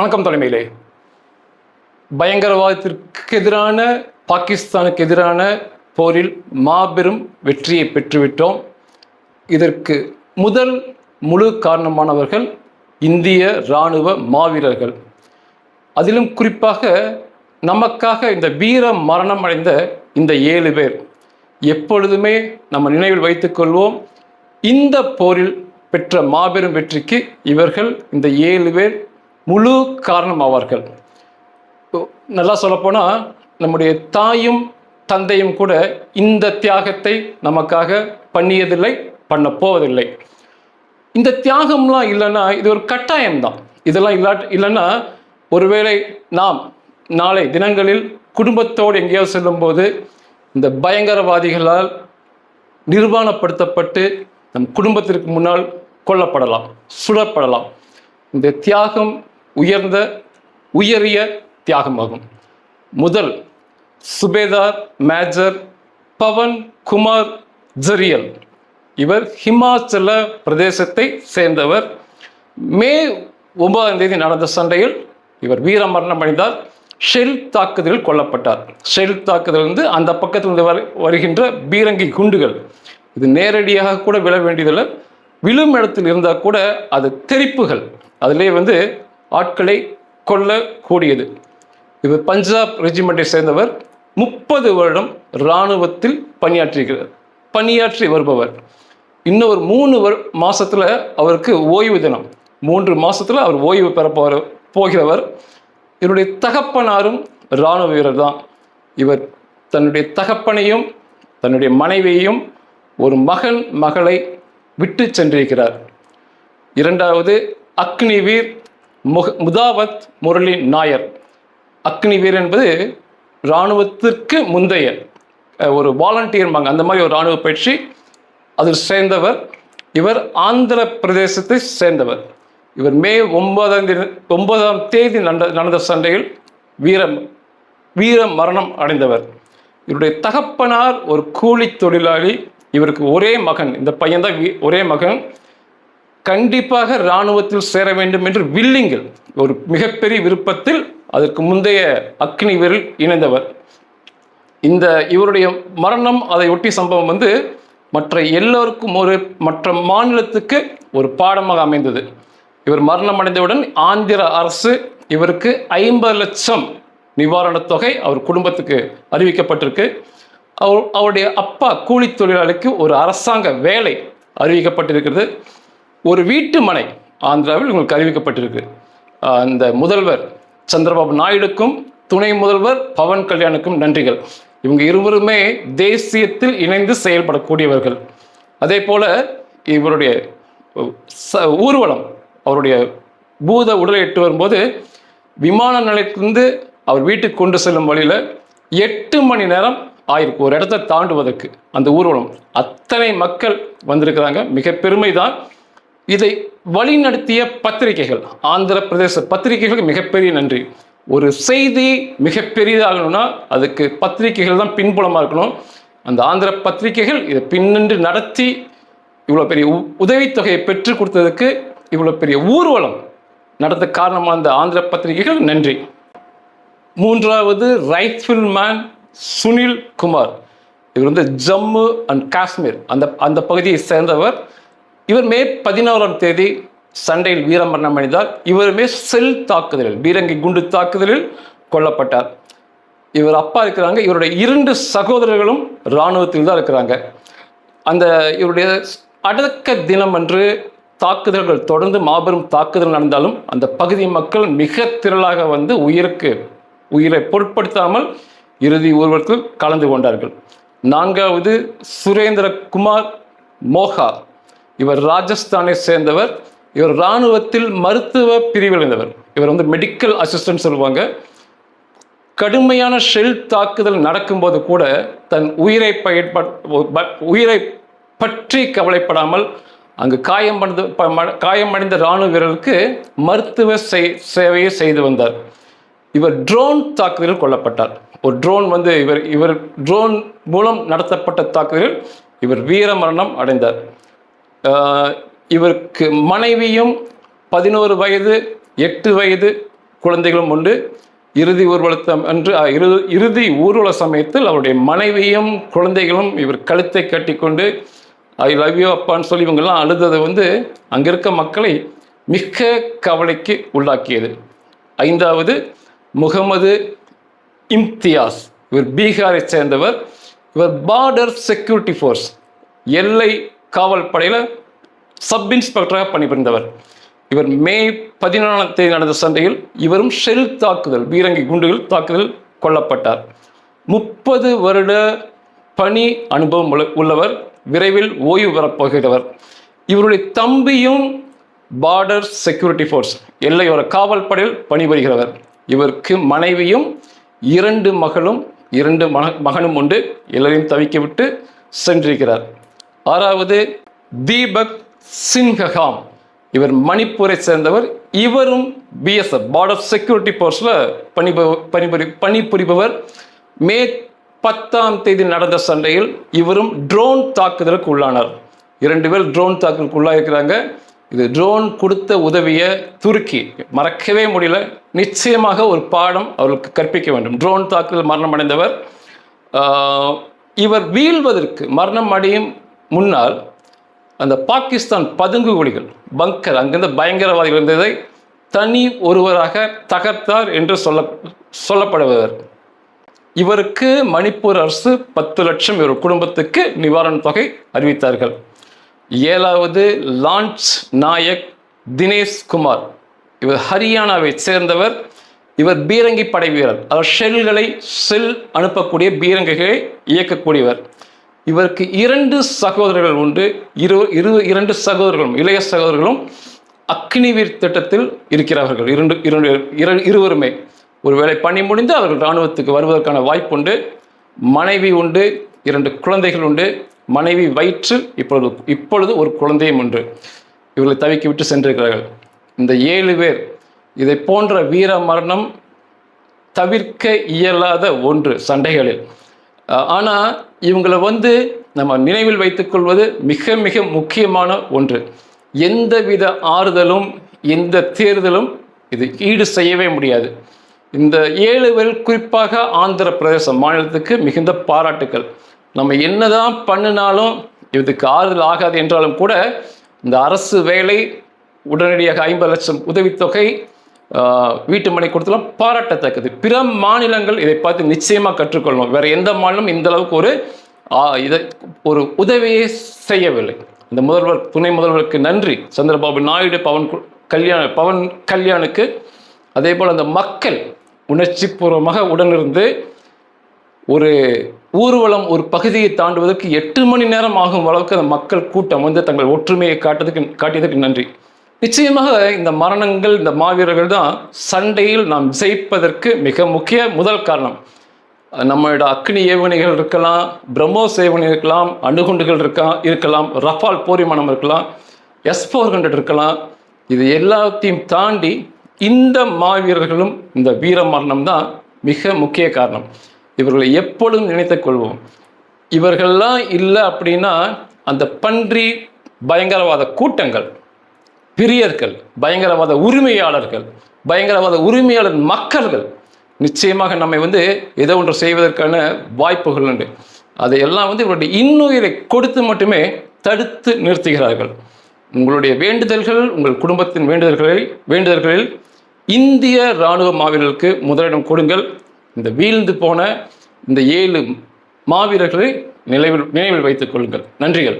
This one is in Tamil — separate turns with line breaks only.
வணக்கம் தலைமையிலே. பயங்கரவாதத்திற்கு எதிரான பாகிஸ்தானுக்கு எதிரான போரில் மாபெரும் வெற்றியை பெற்றுவிட்டோம். இதற்கு முதல் முழு காரணமானவர்கள் இந்திய இராணுவ மாவீரர்கள். அதிலும் குறிப்பாக நமக்காக இந்த வீர மரணம் அடைந்த இந்த ஏழு பேர். எப்பொழுதுமே நம்ம நினைவில் வைத்துக்கொள்வோம் இந்த போரில் பெற்ற மாபெரும் வெற்றிக்கு இவர்கள் இந்த ஏழு பேர் முழு காரணம் ஆவார்கள் நல்லா சொல்லப்போனால் நம்முடைய தாயும் தந்தையும் கூட இந்த தியாகத்தை நமக்காக பண்ணியதில்லை பண்ண போவதில்லை. இந்த தியாகம்லாம் இல்லைன்னா இது ஒரு கட்டாயம்தான். இதெல்லாம் இல்லா இல்லைன்னா ஒருவேளை நாம் நாளை தினங்களில் குடும்பத்தோடு எங்கேயாவது செல்லும்போது இந்த பயங்கரவாதிகளால் நிர்வாணப்படுத்தப்பட்டு நம் குடும்பத்திற்கு முன்னால் கொல்லப்படலாம் சுடப்படலாம். இந்த தியாகம் உயர்ந்த உயரிய தியாகமாகும். முதல் சுபேதார் மேஜர் பவன் குமார் ஜரியல். இவர் ஹிமாச்சல பிரதேசத்தை சேர்ந்தவர். மே ஒன்பதாம் தேதி நடந்த சண்டையில் இவர் வீரமரணம் அடைந்தார். ஷெல் தாக்குதலில் கொல்லப்பட்டார். ஷெல் தாக்குதல் வந்து அந்த பக்கத்திலிருந்து வரு வருகின்ற பீரங்கி குண்டுகள். இது நேரடியாக கூட விழ வேண்டியதில்லை. விழும் இடத்தில் இருந்தால் கூட அது தெரிப்புகள். அதிலே வந்து ஆட்களை கொல்லக்கூடியது. இவர் பஞ்சாப் ரெஜிமெண்ட்டை சேர்ந்தவர். முப்பது வருடம் இராணுவத்தில் பணியாற்றியிருக்கிறார். பணியாற்றி வருபவர். இன்னும் ஒரு மூணு வரு மாசத்துல அவருக்கு ஓய்வு தினம். மூன்று மாசத்துல அவர் ஓய்வு பெற போகிற போகிறவர். இவருடைய தகப்பனாரும் இராணுவ வீரர் தான். இவர் தன்னுடைய தகப்பனையும் தன்னுடைய மனைவியையும் ஒரு மகன் மகளை விட்டு சென்றிருக்கிறார். இரண்டாவது அக்னிவீர் முக முதாவத் முரளி நாயர். அக்னிவீர் என்பது இராணுவத்திற்கு முந்தைய ஒரு ஒரு வாலண்டியர்பாங்க அந்த மாதிரி ஒரு இராணுவ பயிற்சி அதில் சேர்ந்தவர். இவர் ஆந்திர பிரதேசத்தை சேர்ந்தவர். இவர் மே ஒன்பதாம் தேதி ஒன்பதாம் தேதி நடந்த நடந்த சண்டையில் வீரம் வீர மரணம் அடைந்தவர். இவருடைய தகப்பனார் ஒரு கூலி தொழிலாளி. இவருக்கு ஒரே மகன். இந்த பையன்தான் வீ- ஒரே மகன். கண்டிப்பாக இராணுவத்தில் சேர வேண்டும் என்று வில்லிங்கில் ஒரு மிகப்பெரிய விருப்பத்தில் அதற்கு முந்தைய அக்னி வீரில் இணைந்தவர். இந்த இவருடைய மரணம் அதை ஒட்டி சம்பவம் வந்து மற்ற எல்லோருக்கும் ஒரு மற்ற மாநிலத்துக்கு ஒரு பாடமாக அமைந்தது. இவர் மரணம் அடைந்தவுடன் ஆந்திர அரசு இவருக்கு ஐம்பது லட்சம் நிவாரணத் தொகை அவர் குடும்பத்துக்கு அறிவிக்கப்பட்டிருக்கு. அவர் அவருடைய அப்பா கூலி தொழிலாளிக்கு ஒரு அரசாங்க வேலை அறிவிக்கப்பட்டிருக்கிறது. ஒரு வீட்டு மனை ஆந்திராவில் உங்களுக்கு அறிவிக்கப்பட்டிருக்கு. அந்த முதல்வர் சந்திரபாபு நாயுடுக்கும் துணை முதல்வர் பவன் கல்யாணுக்கும் நன்றிகள். இவங்க இருவருமே தேசியத்தில் இணைந்து செயல்படக்கூடியவர்கள். அதே போல இவருடைய ச- ஊர்வலம் அவருடைய பூத உடலை எட்டு வரும்போது விமான நிலையத்திலிருந்து அவர் வீட்டுக்கு கொண்டு செல்லும் வழியில் எட்டு மணி நேரம் ஆயிருக்கு. ஒரு இடத்த தாண்டுவதற்கு அந்த ஊர்வலம். அத்தனை மக்கள் வந்திருக்கிறாங்க. மிக பெருமை தான் இதை வழிநடத்திய பத்திரிகைகள் ஆந்திர பிரதேச பத்திரிகைகளுக்கு மிகப்பெரிய நன்றி. ஒரு செய்தி மிகப்பெரியதாகணும்னா அதுக்கு பத்திரிகைகள் தான் பின்புலமாக இருக்கணும். அந்த ஆந்திர பத்திரிகைகள் இதை பின்னின்று நடத்தி இவ்வளோ பெரிய உ- உதவித்தொகையை பெற்றுக் கொடுத்ததுக்கு இவ்வளோ பெரிய ஊர்வலம் நடத்த காரணமாக அந்த ஆந்திர பத்திரிகைகள் நன்றி. மூன்றாவது ரைஃபிள் மேன் சுனில் குமார் இவர் வந்து ஜம்மு அண்ட் காஷ்மீர் அந்த அந்த பகுதியை சேர்ந்தவர். இவர் மே பதினோராம் தேதி சண்டையில் வீரமரணம் அடைந்தார் இவருமே செல் தாக்குதலில் பீரங்கி குண்டு தாக்குதலில் கொல்லப்பட்டார். இவர் அப்பா இருக்கிறாங்க இவருடைய இரண்டு சகோதரர்களும் இராணுவத்தில் தான் இருக்கிறாங்க. அந்த இவருடைய அடக்க தினம் அன்று தாக்குதல்கள் தொடர்ந்து மாபெரும் தாக்குதல் நடந்தாலும் அந்த பகுதி மக்கள் மிக திரளாக வந்து உயிருக்கு உயிரை பொருட்படுத்தாமல் இறுதி ஊர்வலத்தில் கலந்து கொண்டார்கள். நான்காவது சுரேந்திரகுமார் மோகா. இவர் ராஜஸ்தானை சேர்ந்தவர். இவர் இராணுவத்தில் மருத்துவ பிரிவில் இருந்தவர் இவர் வந்து மெடிக்கல் அசிஸ்டன்ட் சொல்லுவாங்க. கடுமையான ஷெல் தாக்குதல் நடக்கும்போது கூட தன் உயிரை பயன்பட உயிரை பற்றி கவலைப்படாமல் அங்கு காயமடைந்த ப- ம- காயமடைந்த இராணுவ வீரருக்கு மருத்துவ செய்- சேவையை செய்து வந்தார். இவர் ட்ரோன் தாக்குதலில் கொல்லப்பட்டார். ஒரு ட்ரோன் வந்து இவர் இவர் ட்ரோன் மூலம் நடத்தப்பட்ட தாக்குதலில் இவர் வீரமரணம் அடைந்தார். இவருக்கு மனைவியும் பதினோரு வயது எட்டு வயது குழந்தைகளும் உண்டு. இறுதி ஊர்வலத்தம் அன்று இறுதி ஊர்வல சமயத்தில் அவருடைய மனைவியும் குழந்தைகளும் இவர் கழுத்தை கட்டிக்கொண்டு ஐ லவ் யூ அப்பான்னு சொல்லி இவங்கெல்லாம் அழுதது வந்து அங்கே இருக்க மக்களை மிக கவலைக்கு உள்ளாக்கியது. ஐந்தாவது முகமது இம்தியாஸ் இவர் பீகாரை சேர்ந்தவர். இவர் பார்டர் செக்யூரிட்டி ஃபோர்ஸ் எல்லை காவல் படையில் சப் இன்ஸ்பெக்டராக பணிபுரிந்தவர். இவர் மே பதினாலாம் தேதி நடந்த சண்டையில் இவரும் ஷெல் தாக்குதல் பீரங்கி குண்டுகள் தாக்குதல் கொல்லப்பட்டார். முப்பது வருட பணி அனுபவம் உள்ள- உள்ளவர் விரைவில் ஓய்வு பெறப்போகிறவர் இவருடைய தம்பியும் பார்டர் செக்யூரிட்டி ஃபோர்ஸ் எல்லையோர காவல் படையில் பணிபுரிகிறவர். இவருக்கு மனைவியும் இரண்டு மகளும் இரண்டு மக மகனும் உண்டு. எல்லோரையும் தவிக்க விட்டு சென்றிருக்கிறார். ஆறாவது தீபக் சின்ஹகாம். இவர் மணிப்பூரை சேர்ந்தவர். இவரும் பிஎஸ்எஃப் பார்டர் செக்யூரிட்டி போர்ஸில் பணிபு பணிபுரி பணிபுரிபவர். மே பத்தாம் தேதி நடந்த சண்டையில் இவரும் ட்ரோன் தாக்குதலுக்கு உள்ளானார். இரண்டு பேர் ட்ரோன் தாக்குதலுக்கு உள்ளாயிருக்கிறாங்க. இது ட்ரோன் கொடுத்த உதவியை துருக்கி. மறக்கவே முடியல. நிச்சயமாக ஒரு பாடம் அவர்களுக்கு கற்பிக்க வேண்டும். ட்ரோன் தாக்குதல் மரணம் அடைந்தவர் இவர் வீழ்வதற்கு மரணம் அடையும் முன்னால் அந்த பாகிஸ்தான் பதுங்கு குழிகள் பங்கர் அங்கிருந்த பயங்கரவாதிகள் இருந்ததை தனி ஒருவராக தகர்த்தார் என்று சொல்ல சொல்லப்படுவர். இவருக்கு மணிப்பூர் அரசு பத்து லட்சம் இவர் குடும்பத்துக்கு நிவாரணத் தொகை அறிவித்தார்கள். ஏழாவது லான்ச் நாயக் தினேஷ் குமார். இவர் ஹரியானாவை சேர்ந்தவர். இவர் பீரங்கி படை வீரர். அவர் ஷெல்களை செல் அனுப்பக்கூடிய பீரங்கிகளை இயக்கக்கூடியவர். இவருக்கு இரண்டு சகோதரர்கள் உண்டு. இரு இரு இரண்டு சகோதரர்களும் இளைய சகோதரர்களும் அக்னிவீர் திட்டத்தில் இருக்கிறார்கள். இரண்டு இரண்டு இரு- இருவருமே. ஒருவேளை பணி முடிந்து அவர்கள் இராணுவத்துக்கு வருவதற்கான வாய்ப்புண்டு. மனைவி உண்டு இரண்டு குழந்தைகள் உண்டு. மனைவி வயிற்றில் இப்பொழுது இப்பொழுது ஒரு குழந்தையும் உண்டு. இவர்களை தவிக்கி விட்டு சென்றிருக்கிறார்கள். இந்த ஏழு பேர் இதை போன்ற வீர மரணம் தவிர்க்க இயலாத ஒன்று சண்டைகளில். ஆனால் இவங்களை வந்து நம்ம நினைவில் வைத்துக்கொள்வது மிக மிக முக்கியமான ஒன்று. எந்தவித ஆறுதலும் எந்த தேர்தலும் இது ஈடு செய்யவே முடியாது. இந்த ஏழு குறிப்பாக ஆந்திர பிரதேச மாநிலத்துக்கு மிகுந்த பாராட்டுக்கள். நம்ம என்னதான் பண்ணினாலும் இதுக்கு ஆறுதல் ஆகாது என்றாலும் கூட இந்த அரசு வேலை உடனடியாக ஐம்பது லட்சம் உதவித்தொகை வீட்டு மனை கொடுத்தலாம் பாராட்டத்தக்கது. பிற மாநிலங்கள் இதை பார்த்து நிச்சயமாக கற்றுக்கொள்ளணும். வேறு எந்த மாநிலம் இந்த அளவுக்கு ஒரு இதை ஒரு உதவியை செய்யவில்லை. இந்த முதல்வர் துணை முதல்வருக்கு நன்றி. சந்திரபாபு நாயுடு பவன் கல்யாண பவன் கல்யாணுக்கு அதே போல் அந்த மக்கள் உணர்ச்சிபூர்வமாக உடனிருந்து ஒரு ஊர்வலம் ஒரு பகுதியை தாண்டுவதற்கு எட்டு மணி நேரம் ஆகும் அளவுக்கு அந்த மக்கள் கூட்டம் வந்து தங்கள் ஒற்றுமையை காட்டுறதுக்கு காட்டியதற்கு நன்றி. நிச்சயமாக இந்த மரணங்கள் இந்த மாவீரர்கள் தான் சண்டையில் நாம் ஜெயிப்பதற்கு மிக முக்கிய முதல் காரணம். நம்மளோட அக்னி ஏவுகணைகள் இருக்கலாம் பிரம்மோஸ் ஏவுகணை இருக்கலாம் அணுகுண்டுகள் இருக்கா இருக்கலாம் ரஃபால் போரிமானம் இருக்கலாம் எஸ் ஃபோர் ஹண்ட்ரட் இருக்கலாம். இது எல்லாத்தையும் தாண்டி இந்த மாவீரர்களும் இந்த வீர மரணம் தான் மிக முக்கிய காரணம். இவர்களை எப்பொழுதும் நினைத்து கொள்வோம். இவர்கள்லாம் இல்லை அப்படின்னா அந்த பன்றி பயங்கரவாத கூட்டங்கள் பிரியர்கள் பயங்கரவாத உரிமையாளர்கள் பயங்கரவாத உரிமையாளர் மக்கள்கள் நிச்சயமாக நம்மை வந்து ஏதோ ஒன்று செய்வதற்கான வாய்ப்புகள் உண்டு. அதையெல்லாம் வந்து இவருடைய இன்னுயிரை கொடுத்து மட்டுமே தடுத்து நிறுத்துகிறார்கள். உங்களுடைய வேண்டுதல்கள் உங்கள் குடும்பத்தின் வேண்டுதல்களில் வேண்டுதல்களில் இந்திய இராணுவ மாவீரர்களுக்கு முதலிடம் கொடுங்கள். இந்த வீழ்ந்து போன இந்த ஏழு மாவீரர்களை நினைவில் நினைவில் வைத்துக் கொள்ளுங்கள். நன்றிகள்.